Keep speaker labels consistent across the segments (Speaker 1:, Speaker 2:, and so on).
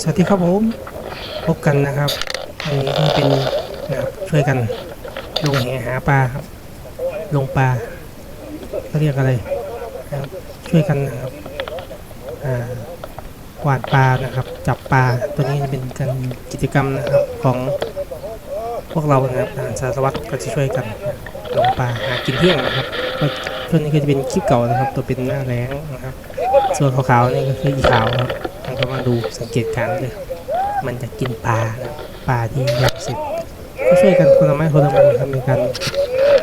Speaker 1: สวัสดีครับผมพบกันนะครับอันนี้ก็เป็นนะครับช่วยกันลงแหหาปลาครับ ลงปลาเขาเรียกอะไรนะครับช่วยกันนะครับอ่าหวานปลานะครับ จับปลาตัวนี้จะเป็นการกิจกรรมนะครับของพวกเรานะครับทหารสารวัตรก็จะช่วยกันลงปลาหากินเที่ยงนะครับก็ช่วงนี้ก็จะเป็นคลิปเก่านะครับ ตัวเป็นหน้าแรงนะครับ ส่วนขาวๆนี่ก็คืออีขาวครับ มันก็มาดูสังเกตการณ์เลยมันจะกินปลานะปลาที่ยักสร็จก็ช่วยกันคนละไม้คนละมือทำในการ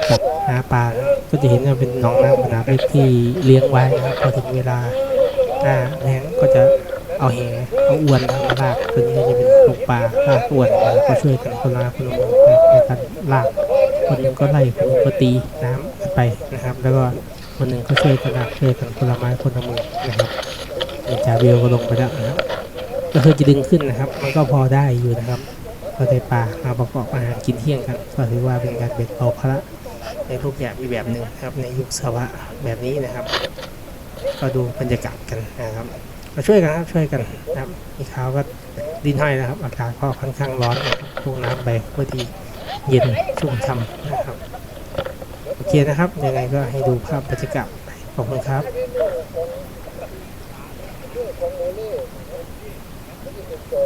Speaker 1: จับหาปลานะก็จะเห็นว่าเป็นหน้องน้ำขนาดเล็กที่เลี้ยงไว้นะครับพอถึงเวลาหน้าแล้งก็จะเอาแหเอาอวนมาลากตัวนี้จะเป็นลูกปลาลากอวนนะครับก็ช่วยกันคนละคนละมือในการลากคนหนึ่งก็ไล่คนหนึ่งก็ตีน้ำไปนะครับ แล้วก็คนหนึ่งก็ช่วยกันลากช่วยกันคนละไม้คนละมือนะครับ จ่าเบลก็ลงไปแล้วนะครับก็คือจะดึงขึ้นนะครับ มันก็พอได้อยู่นะครับก็ได้ปลามาประกอบอาหารกินเที่ยงกันก็ถือว่าเป็นการเบ็ดเบาภาระในรูปแบบอีกแบบหนึ่งนะครับ ในยุคสวะแบบนี้นะครับ ก็ดูบรรยากาศกันนะครับมาช่วยกันครับช่วยกันนะครับมีขาวก็ดินห้อยนะครับ อากาศก็ค่อนข้างร้อนนะครับพวกน้ำไปเพื่อที่เย็นชุ่มช่ำนะครับโอเคนะครับยังไงก็ให้ดูภาพบรรยากาศขอบคุณครับ ของหมูนี่มันจะเป็นตัว